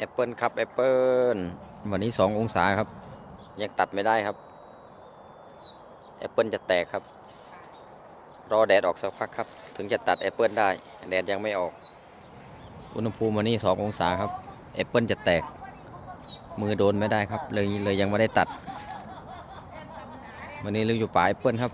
แอปเปิลครับแอปเปิลวันนี้สององศาครับ ยังตัดไม่ได้ครับแอปเปิลจะแตกครับ รอแดดออกสักพักครับ ถึงจะตัดแอปเปิลได้ แดดยังไม่ออก อุณหภูมิวันนี้สององศาครับแอปเปิลจะแตก มือโดนไม่ได้ครับ เลยเลยยังไม่ได้ตัด วันนี้เราอยู่ป่าแอปเปิลครับ